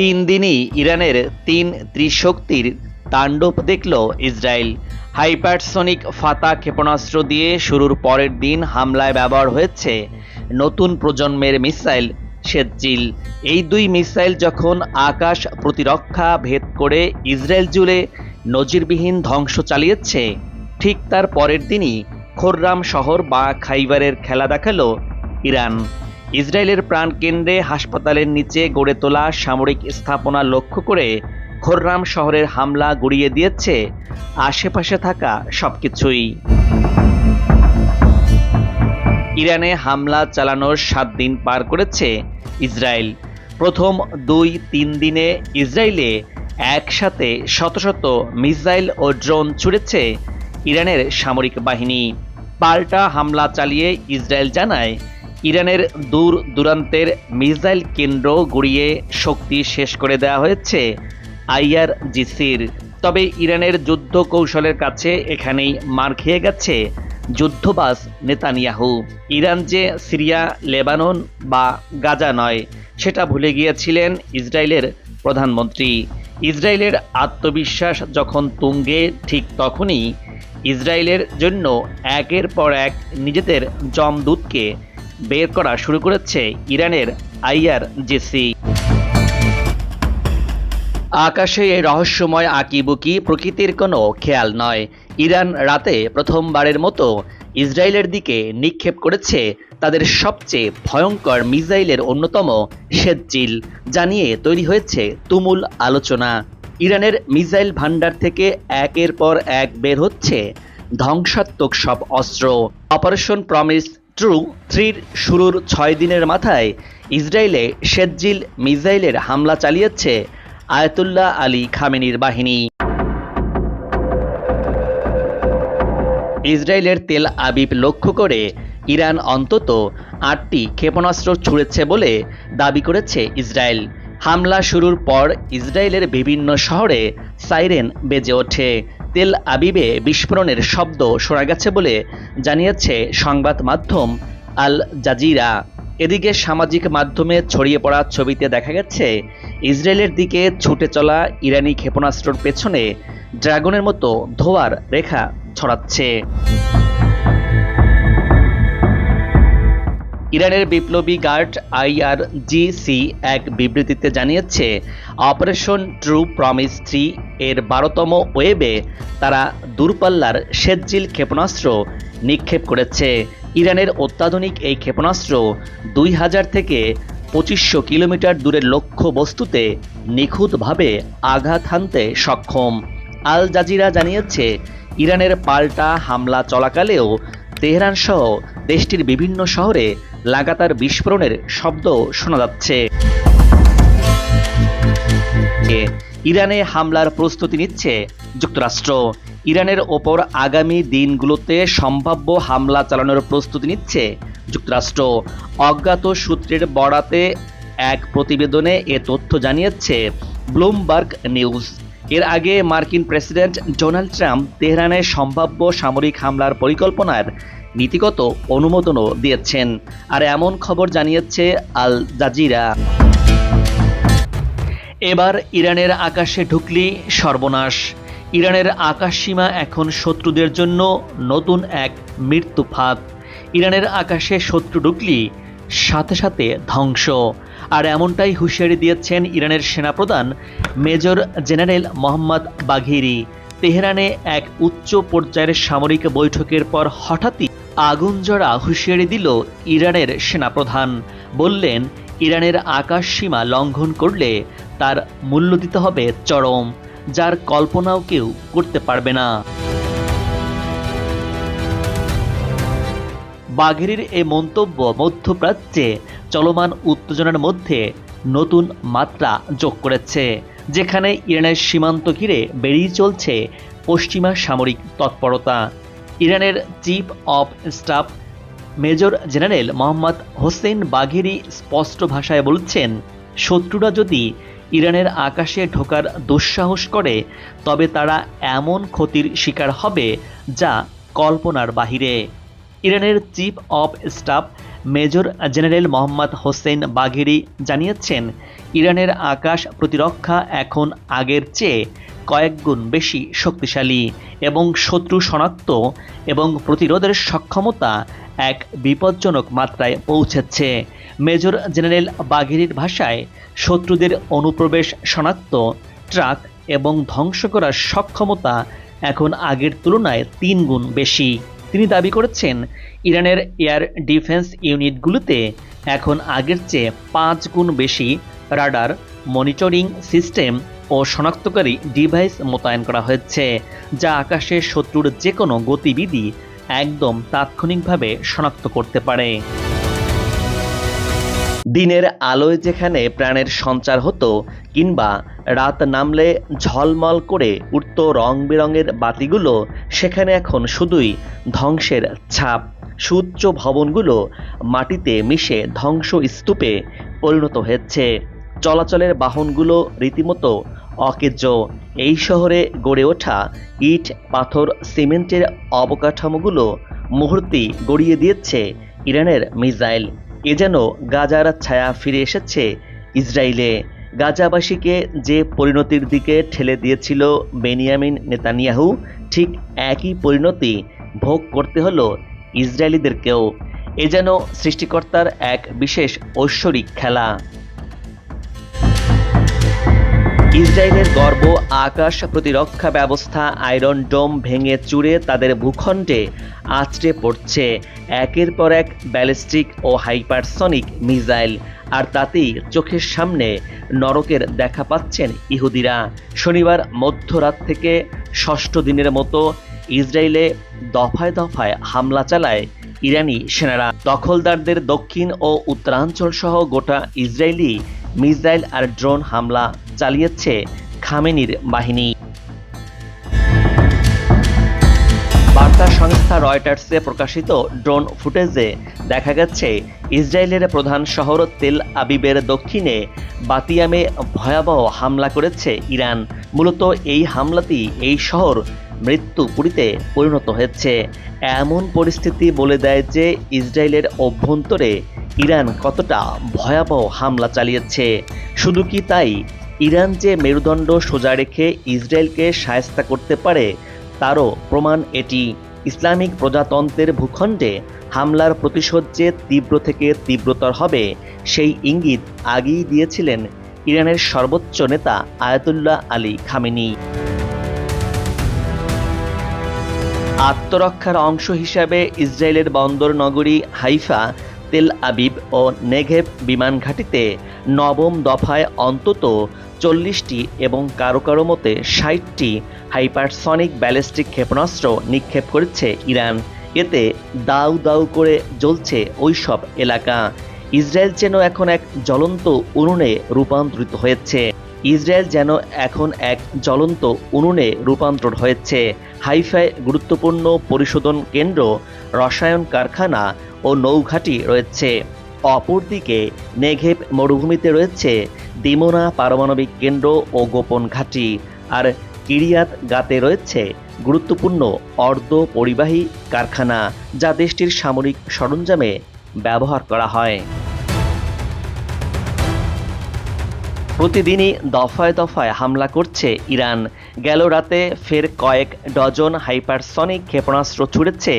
তিন দিনই ইরানের তিন ত্রিশক্তির তাণ্ডব দেখল ইসরায়েল। হাইপারসনিক ফাতা ক্ষেপণাস্ত্র দিয়ে শুরুর পরের দিন হামলায় ব্যবহার হয়েছে নতুন প্রজন্মের মিসাইল শেতজিল এই দুই মিসাইল যখন আকাশ প্রতিরক্ষা ভেদ করে ইসরায়েল জুড়ে নজিরবিহীন ধ্বংস চালিয়েছে, ঠিক তার পরের দিনই খোররাম শহর বা খাইবারের খেলা দেখাল ইরান। ইসরায়েলের প্রাণকেন্দ্রে হাসপাতালের নিচে গড়ে তোলা সামরিক স্থাপনা লক্ষ্য করে খোররাম শহরের হামলা গুড়িয়ে দিয়েছে আশেপাশে থাকা সবকিছুই। ইরানে হামলা চালানোর সাত দিন পার করেছে ইসরায়েল। প্রথম দুই, তিন দিনে ইসরায়েলে একসাথে শত শত মিসাইল ও ড্রোন ছুড়েছে ইরানের সামরিক বাহিনী। পাল্টা হামলা চালিয়ে ইসরায়েল জানায় ইরানের দূর দূরান্তের মিসাইল কেন্দ্র গুড়িয়ে শক্তি শেষ করে দেওয়া হয়েছে আইআরজিসির। তবে ইরানের যুদ্ধ কৌশলের কাছে এখানেই মার খেয়ে গেছে যুদ্ধবাস নেতানিয়াহু। ইরান যে সিরিয়া, লেবানন বা গাজা নয়, সেটা ভুলে গিয়েছিলেন ইসরায়েলের প্রধানমন্ত্রী। ইসরায়েলের আত্মবিশ্বাস যখন তুঙ্গে, ঠিক তখনই ইসরায়েলের জন্য একের পর এক নিজেদের জমদূতকে বের করা শুরু করেছে ইরানের আইআরজিসি। আকাশে এই রহস্যময় আঁকিবুকি প্রকৃতির কোনো খেয়াল নয়। ইরান রাতে প্রথমবারের মতো ইসরায়েলের দিকে নিক্ষেপ করেছে তাদের সবচেয়ে ভয়ঙ্কর মিসাইলের অন্যতম শেদজিল জানিয়ে তৈরি হয়েছে তুমুল আলোচনা। ইরানের মিসাইল ভান্ডার থেকে একের পর এক বের হচ্ছে ধ্বংসাত্মক সব অস্ত্র। অপারেশন প্রমিস ট্রু থ্রির শুরুর ছয় দিনের মাথায় ইসরায়েলে শেদজিল মিসাইলের হামলা চালিয়েছে আয়াতুল্লাহ আলী খামেনির বাহিনী। ইসরায়েলের তেল আবিব লক্ষ্য করে ইরান অন্তত আটটি ক্ষেপণাস্ত্র ছুঁড়েছে বলে দাবি করেছে ইসরায়েল। হামলা শুরুর পর ইসরায়েলের বিভিন্ন শহরে সাইরেন বেজে ওঠে। তেল আবিবে বিস্ফোরণের শব্দ শোনা গেছে বলে জানিয়েছে সংবাদ মাধ্যম আল জাজিরা। এদিকে সামাজিক মাধ্যমে ছড়িয়ে পড়া ছবিতে দেখা গেছে, ইসরায়েলের দিকে ছুটে চলা ইরানি ক্ষেপণাস্ত্রর পেছনে ড্রাগনের মতো ধোয়ার রেখা ছড়াচ্ছে। ইরানের বিপ্লবী গার্ড আইআরজিসি এক বিবৃতিতে জানিয়েছে, অপারেশন ট্রু প্রমিস থ্রি এর বারোতম ওয়েবে তারা দূরপাল্লার শেজ্জিল ক্ষেপণাস্ত্র নিক্ষেপ করেছে। ইরানের অত্যাধুনিক এই ক্ষেপণাস্ত্র দুই হাজার থেকে পঁচিশশো কিলোমিটার দূরের লক্ষ্য বস্তুতে নিখুঁতভাবে আঘাত হানতে সক্ষম। আল জাজিরা জানিয়েছে, ইরানের পাল্টা হামলা চলাকালেও তেহরান সহ দেশটির বিভিন্ন শহরে লাগাতার বিস্ফোরণের শব্দ শোনা যাচ্ছে। ইরানে হামলার প্রস্তুতি নিচ্ছে যুক্তরাষ্ট্র। ইরানের ওপর আগামী দিনগুলোতে সম্ভাব্য হামলা চালানোর প্রস্তুতি নিচ্ছে যুক্তরাষ্ট্র। অজ্ঞাত সূত্রের বরাতে এক প্রতিবেদনে এ তথ্য জানিয়েছে ব্লুমবার্গ নিউজ। এর আগে মার্কিন প্রেসিডেন্ট ডোনাল্ড ট্রাম্প তেহরানে সম্ভাব্য সামরিক হামলার পরিকল্পনার নীতিগত অনুমোদনও দিয়েছেন। আর এমন খবর জানিয়েছে আল জাজিরা। এবার ইরানের আকাশে ঢুকলি সর্বনাশ। ইরানের আকাশসীমা এখন শত্রুদের জন্য নতুন এক মৃত্যু ফাঁদ। ইরানের আকাশে শত্রু ঢুকলি সাথে সাথে ধ্বংস। আর এমনটাই হুঁশিয়ারি দিয়েছেন ইরানের সেনাপ্রধান মেজর জেনারেল মোহাম্মদ বাঘিরি। তেহরানে এক উচ্চ পর্যায়ের সামরিক বৈঠকের পর হঠাৎই আগুন জড়া হুঁশিয়ারি দিল ইরানের সেনাপ্রধান। বললেন, ইরানের আকাশ সীমা লঙ্ঘন করলে তার মূল্য দিতে হবে চরম, যার কল্পনাও কেউ করতে পারবে না। বাঘেরির এ মন্তব্য মধ্যপ্রাচ্যে চলমান উত্তেজনার মধ্যে নতুন মাত্রা যোগ করেছে, যেখানে ইরানের সীমান্ত ঘিরে বেরিয়ে চলছে পশ্চিমা সামরিক তৎপরতা। ইরানের chief of staff major general Mohammad Hossein Bagheri স্পষ্ট ভাষায় বলছেন, শত্রুরা যদি ইরানের আকাশে ঢোকার দুঃসাহস করে, তবে তারা এমন ক্ষতির শিকার হবে যা কল্পনার বাহিরে। ইরানের chief of staff major general Mohammad Hossein Bagheri জানিয়েছেন, ইরানের আকাশ প্রতিরক্ষা এখন আগের চেয়ে কয়েকগুণ বেশি শক্তিশালী এবং শত্রু শনাক্ত এবং প্রতিরোধের সক্ষমতা এক বিপজ্জনক মাত্রায় পৌঁছেছে। মেজর জেনারেল বাঘেরির ভাষায়, শত্রুদের অনুপ্রবেশ শনাক্ত, ট্রাক এবং ধ্বংস করার সক্ষমতা এখন আগের তুলনায় তিন গুণ বেশি। তিনি দাবি করেছেন, ইরানের এয়ার ডিফেন্স ইউনিটগুলোতে এখন আগের চেয়ে পাঁচ গুণ বেশি রাডার, মনিটরিং সিস্টেম ও শনাক্তকারী ডিভাইস মোতায়েন করা হয়েছে, যা আকাশে শত্রুর যে কোনো গতিবিধি একদম তাৎক্ষণিকভাবে শনাক্ত করতে পারে। দিনের আলোয় যেখানে প্রাণের সঞ্চার হতো, কিংবা রাত নামলে ঝলমল করে উঠত রং বেরঙের বাতিগুলো, সেখানে এখন শুধুই ধ্বংসের ছাপ। সুউচ্চ ভবনগুলো মাটিতে মিশে ধ্বংস স্তূপে পরিণত হয়েছে। চলাচলের বাহনগুলো রীতিমতো অকেজ। এই শহরে গড়ে ওঠা ইট, পাথর, সিমেন্টের অবকাঠামোগুলো মুহূর্তেই গড়িয়ে দিয়েছে ইরানের মিসাইল। এ যেন গাজার ছায়া ফিরে এসেছে ইসরায়েলে। গাজাবাসীকে যে পরিণতির দিকে ঠেলে দিয়েছিল বেনিয়ামিন নেতানিয়াহু, ঠিক একই পরিণতি ভোগ করতে হলো ইসরায়েলিদেরকেও। এ যেন সৃষ্টিকর্তার এক বিশেষ ঐশ্বরিক খেলা। ইসরায়েলের গর্ব আকাশ প্রতিরক্ষা ব্যবস্থা আয়রন ডোম ভেঙে চুরে তাদের ভূখণ্ডে আছড়ে পড়ছে। একের পর এক ব্যালিস্টিক ও হাইপারসনিক মিসাইল। আর তাতেই চোখের সামনে নরকের দেখা পাচ্ছেন ইহুদিরা। শনিবার মধ্যরাত থেকে ষষ্ঠ দিনের মতো ইসরায়েলে দফায় দফায় হামলা চালায় ইরানি সেনারা। দখলদারদের দক্ষিণ ও উত্তরাঞ্চল সহ গোটা ইসরায়েলি মিসাইল আর ড্রোন হামলা চালিয়েছে খামেনির বাহিনী। বার্তা সংস্থা রয়টার্সে প্রকাশিত ড্রোন ফুটেজে দেখা গেছে, ইসরায়েলের প্রধান শহর তেল আবিবের দক্ষিণে বাতিয়ামে ভয়াবহ হামলা করেছে ইরান। মূলত এই হামলাতেই এই শহর মৃত্যুপুরীতে পরিণত হয়েছে। এমন পরিস্থিতি বলে দেয় যে, ইসরায়েলের অভ্যন্তরে ইরান কতটা ভয়াবহ হামলা চালিয়েছে? শুধু কি তাই? ইরান যে মেরুদণ্ড সোজা রেখে ইসরায়েলকে সায়স্তা করতে পারে, তারও প্রমাণ এটি। ইসলামিক প্রজাতন্ত্রের ভূখণ্ডে হামলার প্রতিশোধ যে তীব্র থেকে তীব্রতর হবে, সেই ইঙ্গিত আগেই দিয়েছিলেন ইরানের সর্বোচ্চ নেতা আয়াতুল্লাহ আলী খামেনি। আত্মরক্ষার অংশ হিসাবে ইসরায়েলের বন্দর নগরী হাইফা তেল আবিব ও নেঘেব বিমান ঘাঁটিতে নবম দফায় অন্তত চল্লিশটি এবং কারও কারও মতে ষাটটি হাইপারসনিক ব্যালিস্টিক ক্ষেপণাস্ত্র নিক্ষেপ করেছে ইরান। এতে দাউ দাউ করে জ্বলছে ওইসব এলাকা। ইসরায়েল যেন এখন এক জ্বলন্ত উনুনে রূপান্তরিত হয়েছে। ইসরায়েল যেন এখন এক জ্বলন্ত উনুনে রূপান্তর হয়েছে। হাইফায় গুরুত্বপূর্ণ পরিশোধন কেন্দ্র, রসায়ন কারখানা ও নৌঘাটি রয়েছে। অপরদিকে নেঘেব মরুভূমিতে রয়েছে দিমোনা পারমাণবিক কেন্দ্র ও গোপন ঘাঁটি। আর কিরিয়াত গাতে রয়েছে গুরুত্বপূর্ণ অর্ধ পরিবাহী কারখানা যা দেশটির সামরিক সরঞ্জামে ব্যবহার করা হয়। প্রতিদিনই দফায় দফায় হামলা করছে ইরান। গেল রাতে ফের কয়েক ডজন হাইপারসনিক ক্ষেপণাস্ত্র ছুড়েছে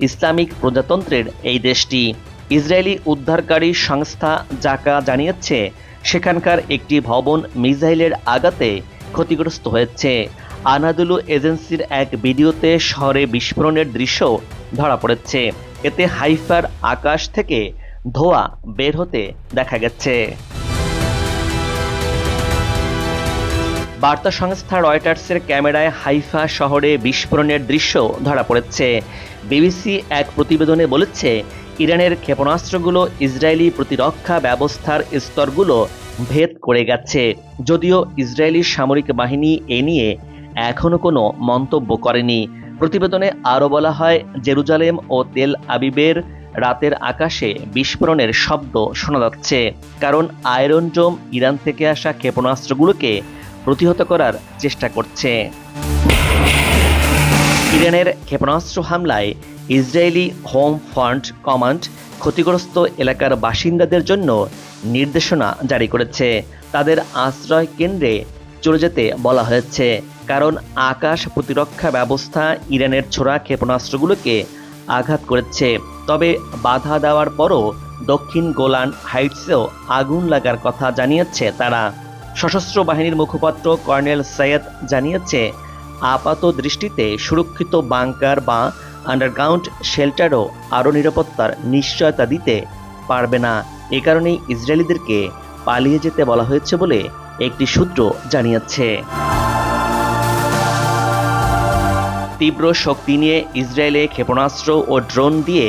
ইসলামিক প্রজাতন্ত্রের এই দেশটি। ইসরায়েলি উদ্ধারকারী সংস্থা জাকা জানিয়েছে, সেখানকার একটি ভবন মিসাইলের আঘাতে ক্ষতিগ্রস্ত হয়েছে। আনাদুলু এজেন্সির এক ভিডিওতে শহরে বিস্ফোরণের দৃশ্য ধরা পড়েছে। এতে হাইফার আকাশ থেকে ধোঁয়া বের হতে দেখা গেছে। বার্তা সংস্থা রয়টার্সের ক্যামেরায় হাইফা শহরে বিস্ফোরণের দৃশ্য ধরা পড়েছে। বিবিসি এক প্রতিবেদনে বলেছে, ইরানের ক্ষেপণাস্ত্রগুলো ইসরায়েলি প্রতিরক্ষা ব্যবস্থার স্তরগুলো ভেদ করে গেছে। যদিও ইসরায়েলি সামরিক বাহিনী এ নিয়ে এখনও কোনো মন্তব্য করেনি। প্রতিবেদনে আরও বলা হয়, জেরুজালেম ও তেল আবিবের রাতের আকাশে বিস্ফোরণের শব্দ শোনা যাচ্ছে। কারণ আয়রন ডোম ইরান থেকে আসা ক্ষেপণাস্ত্রগুলোকে প্রতিহত করার চেষ্টা করছে। ইরানের ক্ষেপণাস্ত্র হামলায় ইসরায়েলি হোম ফ্রন্ট কমান্ড ক্ষতিগ্রস্ত এলাকার বাসিন্দাদের জন্য নির্দেশনা জারি করেছে। তাদের আশ্রয় কেন্দ্রে চলে যেতে বলা হয়েছে, কারণ আকাশ প্রতিরক্ষা ব্যবস্থা ইরানের ছোড়া ক্ষেপণাস্ত্রগুলোকে আঘাত করেছে। তবে বাধা দেওয়ার পরও দক্ষিণ গোলান হাইটসেও আগুন লাগার কথা জানিয়েছে তারা। সশস্ত্র বাহিনীর মুখপাত্র কর্নেল সৈয়দ জানিয়েছে আপাত দৃষ্টিতে সুরক্ষিত বাংকার বা আন্ডারগ্রাউন্ড শেল্টারও আরও নিরাপত্তার নিশ্চয়তা দিতে পারবে না। এ কারণেই ইসরায়েলিদেরকে পালিয়ে যেতে বলা হয়েছে বলে একটি সূত্র জানিয়েছে। তীব্র শক্তি নিয়ে ইসরায়েলে ক্ষেপণাস্ত্র ও ড্রোন দিয়ে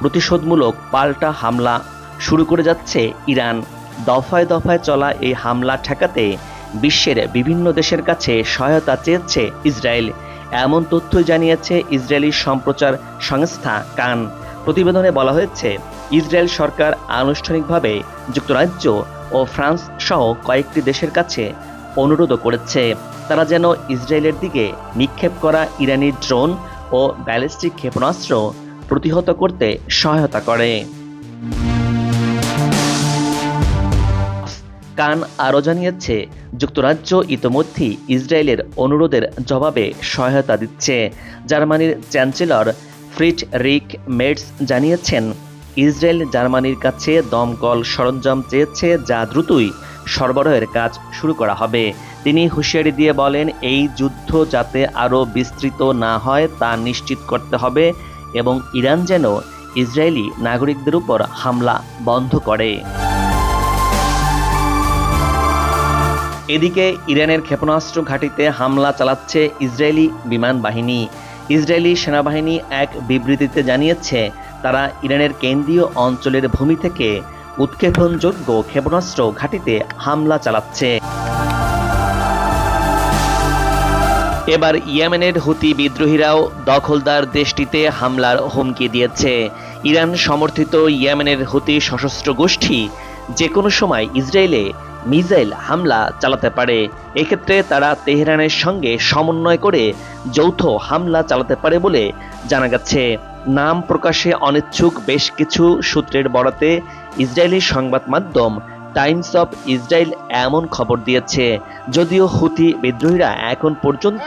প্রতিশোধমূলক পাল্টা হামলা শুরু করে যাচ্ছে ইরান। দফায় দফায় চলা এই হামলা ঠেকাতে বিশ্বের বিভিন্ন দেশের কাছে সহায়তা চেয়েছে ইসরায়েল। এমন তথ্য জানিয়েছে ইসরায়েলি সম্প্রচার সংস্থা কান। প্রতিবেদনে বলা হয়েছে, ইসরায়েল সরকার আনুষ্ঠানিকভাবে যুক্তরাজ্য ও ফ্রান্স সহ কয়েকটি দেশের কাছে অনুরোধ করেছে। তারা যেন ইসরায়েলের দিকে নিক্ষেপ করা ইরানি ড্রোন ও ব্যালিস্টিক ক্ষেপণাস্ত্র প্রতিহত করতে সহায়তা করে। কান আরও জানিয়েছে, যুক্তরাজ্য ইতোমধ্যেই ইসরায়েলের অনুরোধের জবাবে সহায়তা দিচ্ছে। জার্মানির চ্যান্সেলর ফ্রিট রিক মেটস জানিয়েছেন, ইসরায়েল জার্মানির কাছে দমকল সরঞ্জাম চেয়েছে যা দ্রুতই সরবরাহের কাজ শুরু করা হবে। তিনি হুঁশিয়ারি দিয়ে বলেন, এই যুদ্ধ যাতে আরও বিস্তৃত না হয় তা নিশ্চিত করতে হবে এবং ইরান যেন ইসরায়েলি নাগরিকদের উপর হামলা বন্ধ করে। এদিকে ইরানের ক্ষেপণাস্ত্র ঘাঁটিতে হামলা চালাচ্ছে ইসরায়েলি বিমান বাহিনী। ইসরায়েলি সেনাবাহিনী এক বিবৃতিতে জানিয়েছে, তারা ইরানের কেন্দ্রীয় অঞ্চলের ভূমি থেকে উৎক্ষেপণযোগ্য ক্ষেপণাস্ত্র ঘাঁটিতে হামলা চালাচ্ছে। এবার ইয়েমেনের হুতি বিদ্রোহীরাও দখলদার দেশটিতে হামলার হুমকি দিয়েছে। ইরান সমর্থিত ইয়েমেনের হুতি সশস্ত্র গোষ্ঠী যে কোনো সময় ইসরায়েলে মিসাইল হামলা চালাতে পারে। এক্ষেত্রে তারা তেহরানের সঙ্গে সমন্বয় করে যৌথ হামলা চালাতে পারে বলে জানা গেছে। নাম প্রকাশে অনিচ্ছুক বেশ কিছু সূত্রের বরাতে ইসরায়েলি সংবাদ মাধ্যম টাইমস অফ ইসরায়েল এমন খবর দিয়েছে, যদিও হুতি বিদ্রোহীরা এখন পর্যন্ত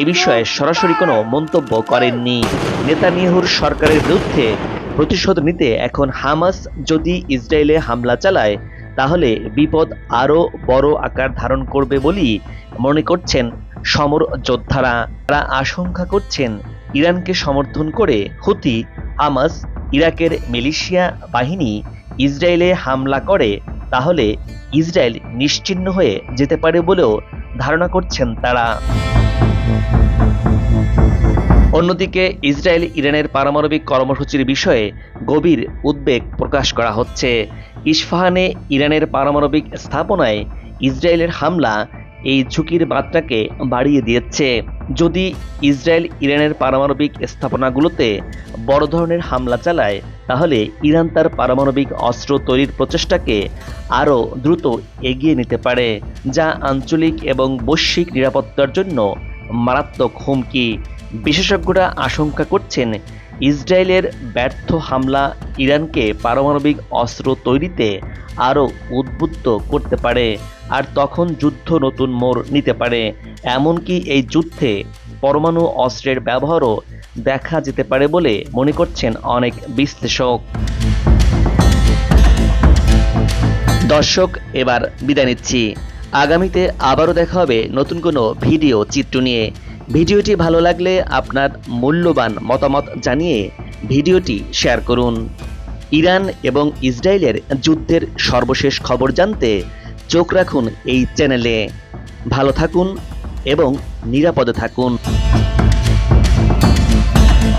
এ বিষয়ে সরাসরি কোনো মন্তব্য করেননি। নেতানিয়াহুর সরকারের বিরুদ্ধে প্রতিশোধ নিতে এখন হামাস যদি ইসরায়েলে হামলা চালায় তাহলে বিপদ আরও বড় আকার ধারণ করবে বলেই মনে করছেন সমর যোদ্ধারা। তারা আশঙ্কা করছেন ইরানকে সমর্থন করে হুতি, হামাস, ইরাকের মিলিশিয়া বাহিনী ইসরায়েলে হামলা করে, তাহলে ইসরায়েল নিশ্চিহ্ন হয়ে যেতে পারে বলেও ধারণা করছেন তারা। অন্যদিকে ইসরায়েল ইরানের পারমাণবিক কর্মসূচির বিষয়ে গভীর উদ্বেগ প্রকাশ করা হচ্ছে। ইস্পাহানে ইরানের পারমাণবিক স্থাপনায় ইসরায়েলের হামলা এই ঝুঁকির মাত্রাকে বাড়িয়ে দিয়েছে। যদি ইসরায়েল ইরানের পারমাণবিক স্থাপনাগুলোতে বড় ধরনের হামলা চালায়, তাহলে ইরান তার পারমাণবিক অস্ত্র তৈরির প্রচেষ্টাকে আরও দ্রুত এগিয়ে নিতে পারে, যা আঞ্চলিক এবং বৈশ্বিক নিরাপত্তার জন্য মারাত্মক হুমকি। বিশেষজ্ঞরা আশঙ্কা করছেন ইসরায়েলের ব্যর্থ হামলা ইরানকে পারমাণবিক অস্ত্র তৈরিতে আরও উদ্বুদ্ধ করতে পারে আর তখন যুদ্ধ নতুন মোড় নিতে পারে। এমনকি এই যুদ্ধে পরমাণু অস্ত্রের ব্যবহারও দেখা যেতে পারে বলে মনে করছেন অনেক বিশ্লেষক। দর্শক, এবার বিদায় নিচ্ছি। আগামীতে আবারও দেখা হবে নতুন কোনো ভিডিও চিত্র নিয়ে। ভিডিওটি ভালো লাগলে আপনার মূল্যবান মতামত জানিয়ে ভিডিওটি শেয়ার করুন। ইরান এবং ইসরায়েলের যুদ্ধের সর্বশেষ খবর জানতে চোখ রাখুন এই চ্যানেলে। ভালো থাকুন এবং নিরাপদে থাকুন।